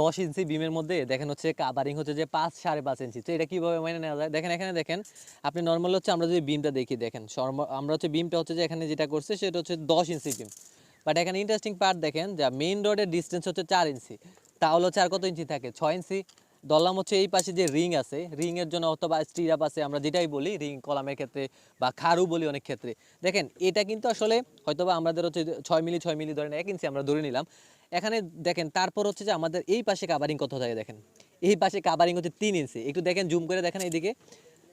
দশ ইঞ্চি বিমের মধ্যে, দেখেন হচ্ছে কাভারিং হচ্ছে যে পাঁচ সাড়ে পাঁচ ইঞ্চি। তো এটা কীভাবে মেনে নেওয়া যায়? দেখেন এখানে দেখেন, আপনি নর্মাল হচ্ছে আমরা যদি বিমটা দেখি, দেখেন আমরা হচ্ছে বিমটা হচ্ছে যে এখানে যেটা করছে, সেটা হচ্ছে দশ ইঞ্চি বিম। বাট এখানে ইন্টারেস্টিং পার্ট দেখেন, যা মেইন রোডের ডিস্টেন্স হচ্ছে চার ইঞ্চি। তাহলে হচ্ছে আর কত ইঞ্চি থাকে? ছয় ইঞ্চি। দললাম হচ্ছে এই পাশে যে রিং আছে রিং এর জন্য অথবা স্টিরাপ আছে, আমরা যেটাই বলি রিং কলামের ক্ষেত্রে বা খারু বলি অনেক ক্ষেত্রে। দেখেন, এটা কিন্তু আসলে হয়তোবা আমাদের হচ্ছে ছয় মিলি ছয় মিলি ধরেন এক ইঞ্চি আমরা ধরে নিলাম। এখানে দেখেন, তারপর হচ্ছে যে আমাদের এই পাশে কাভারিং কত থাকে দেখেন। এই পাশে কাভারিং হচ্ছে তিন ইঞ্চি একটু দেখেন জুম করে দেখেন এইদিকে।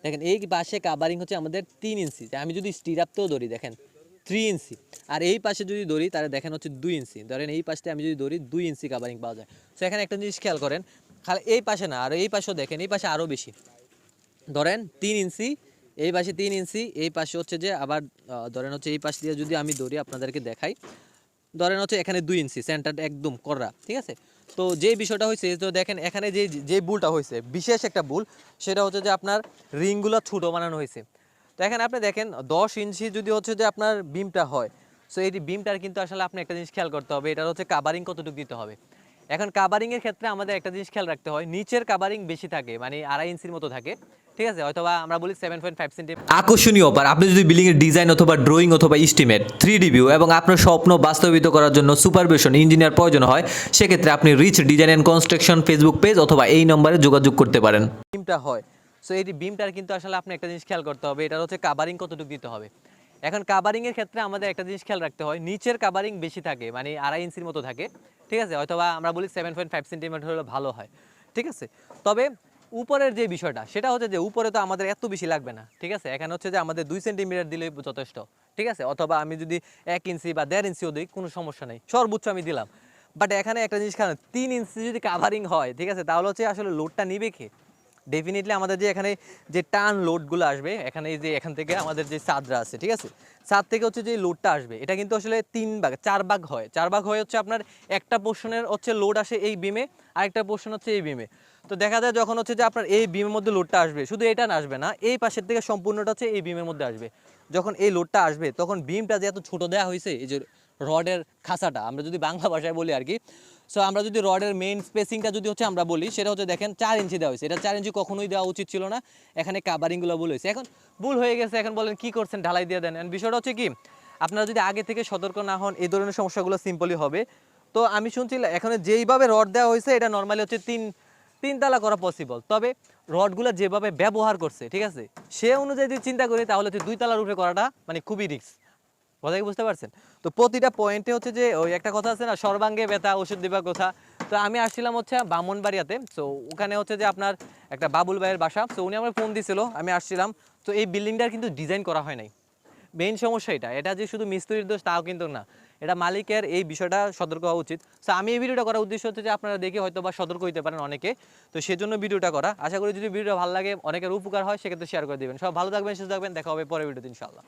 দেখেন, এই পাশে কাভারিং হচ্ছে আমাদের তিন ইঞ্চি আমি যদি স্টিরাপতেও ধরি, দেখেন থ্রি ইঞ্চি আর এই পাশে যদি ধরি, তাহলে দেখেন হচ্ছে দুই ইঞ্চি ধরেন এই পাশে আমি যদি ধরি, দুই ইঞ্চি কাভারিং পাওয়া যায়। তো এখানে একটা জিনিস খেয়াল করেন, খালি এই পাশে না, আর এই পাশেও দেখেন, এই পাশে আরও বেশি। ধরেন তিন ইঞ্চি এই পাশে তিন ইঞ্চি এই পাশে হচ্ছে যে আবার ধরেন হচ্ছে এই পাশ দিয়ে যদি আমি ধরি, আপনাদেরকে দেখাই। ধরেন হচ্ছে এখানে দুই ইঞ্চি সেন্টার একদম কররা ঠিক আছে? তো যে বিষয়টা হয়েছে তো দেখেন, এখানে যে যে বুলটা হয়েছে বিশেষ একটা বুল, সেটা হচ্ছে যে আপনার রিংগুলো ছোটো বানানো হয়েছে তো এখানে আপনি দেখেন, দশ ইঞ্চি যদি হচ্ছে যে আপনার বিমটা হয় সো এই বিমটার কিন্তু আসলে আপনি একটা জিনিস খেয়াল করতে হবে, এটার হচ্ছে কাভারিং কতটুকু দিতে হবে। এখন কাভারিং এর ক্ষেত্রে আমাদের একটা জিনিস খেয়াল রাখতে হয় নিচের কাভারিং বেশি থাকে মানে আড়াই ইঞ্চির মতো থাকে ঠিক আছে? হয়তোবা আমরা বলি সেভেন পয়েন্ট ফাইভ সেন্টিমিটার আকর্ষণীয় অফার আপনি যদি বিল্ডিং এর ডিজাইন অথবা ড্রয়িং অথবা এস্টিমেট থ্রি ভিউ এবং আপনার স্বপ্ন বাস্তবায়িত করার জন্য সুপারভিশন ইঞ্জিনিয়ার প্রয়োজন হয় সেক্ষেত্রে আপনি Reach Design and Construction Facebook page অথবা এই নম্বরে যোগাযোগ করতে পারেন। বিমটা হয়। সো এই বিমটার কিন্তু আসলে আপনি একটা জিনিস খেয়াল করতে হবে এটা হচ্ছে কাভারিং কতটুকু দিতে হবে। এখন কাভারিং এর ক্ষেত্রে আমাদের একটা জিনিস খেয়াল রাখতে হয়, নিচের কাভারিং বেশি থাকে মানে আড়াই ইঞ্চির মতো থাকে, ঠিক আছে? হয়তোবা আমরা বলি সেভেন পয়েন্ট ফাইভ সেন্টিমিটার হলে ভালো হয়, ঠিক আছে? তবে উপরের যে বিষয়টা, সেটা হচ্ছে যে উপরে তো আমাদের এত বেশি লাগবে না, ঠিক আছে? এখানে হচ্ছে যে আমাদের দুই সেন্টিমিটার দিলে যথেষ্ট, ঠিক আছে? অথবা আমি যদি এক ইঞ্চি বা দেড় ইঞ্চিও দিই, কোনো সমস্যা নেই, সর্বোচ্চ আমি দিলাম। বাট এখানে একটা জিনিস খেয়াল তিন ইঞ্চি যদি কাভারিং হয়, ঠিক আছে? তাহলে হচ্ছে আসলে লোডটা নিবে কে? ডেফিনেটলি আমাদের যে এখানে যে টান লোডগুলো আসবে, এখানে যে এখান থেকে আমাদের যে চাঁদরা আছে, ঠিক আছে? চাঁদ থেকে হচ্ছে যে লোডটা আসবে, এটা কিন্তু আসলে তিন ভাগ, চার ভাগ হয়। চার ভাগ হয়ে হচ্ছে আপনার একটা পোর্শনের হচ্ছে লোড আসে এই বিমে আরেকটা পোর্শন হচ্ছে এই বিমে তো দেখা যায় যখন হচ্ছে যে আপনার এই বিমের মধ্যে লোডটা আসবে, শুধু এটা আসবে না, এই পাশের থেকে সম্পূর্ণটা হচ্ছে এই বিমের মধ্যে আসবে। যখন এই লোডটা আসবে, তখন বিমটা যে এত ছোট দেওয়া হয়েছে, এই যে রডের খাসাটা আমরা যদি বাংলা ভাষায় বলি আর কি। সো আমরা যদি রডের মেইন স্পেসিংটা যদি হচ্ছে আমরা বলি, সেটা হচ্ছে দেখেন চার ইঞ্চি দেওয়া হয়েছে। এটা চার ইঞ্চি কখনোই দেওয়া উচিত ছিল না। এখানে কাভারিংগুলো ভুল হয়েছে। এখন ভুল হয়ে গেছে, এখন বলেন কি করছেন, ঢালাই দিয়ে দেন। বিষয়টা হচ্ছে কি, আপনারা যদি আগে থেকে সতর্ক না হন, এই ধরনের সমস্যাগুলো সিম্পলি হবে। তো আমি শুনছি, এখানে যেইভাবে রড দেওয়া হয়েছে, এটা নর্মালি হচ্ছে তিন, তিনতলা করা পসিবল তবে রডগুলো যেভাবে ব্যবহার করছে, ঠিক আছে? সে অনুযায়ী যদি চিন্তা করি, তাহলে হচ্ছে দুই তলার উপরে করাটা মানে খুবই রিস্ক কথা কি বুঝতে পারছেন? তো প্রতিটা পয়েন্টে হচ্ছে যে, ওই একটা কথা আছে না, সর্বাঙ্গে ব্যথা, ওষুধ দিবা কথা। তো আমি আসছিলাম হচ্ছে বামনবাড়িয়াতে। তো ওখানে হচ্ছে যে আপনার একটা বাবুল ভাইয়ের বাসা। তো উনি আমার ফোন দিছিল, আমি আসছিলাম। তো এই বিল্ডিংটার কিন্তু ডিজাইন করা হয় নাই। মেইন সমস্যা এটা। এটা যে শুধু মিস্ত্রির দোষ, তাও কিন্তু না। এটা মালিকের এই বিষয়টা সতর্ক হওয়া উচিত। তো আমি এই ভিডিওটা করার উদ্দেশ্য হচ্ছে যে, আপনারা দেখে হয়তো বা সতর্ক হইতে পারেন অনেকে। তো সেজন্য ভিডিওটা করা। আশা করি যদি ভিডিওটা ভালো লাগে, অনেকের উপকার হয়, সেক্ষেত্রে শেয়ার করে দেবেন। সব ভালো থাকবেন, সুস্থ থাকবেন। দেখা হবে পরের ভিডিওতে ইনশাল্লাহ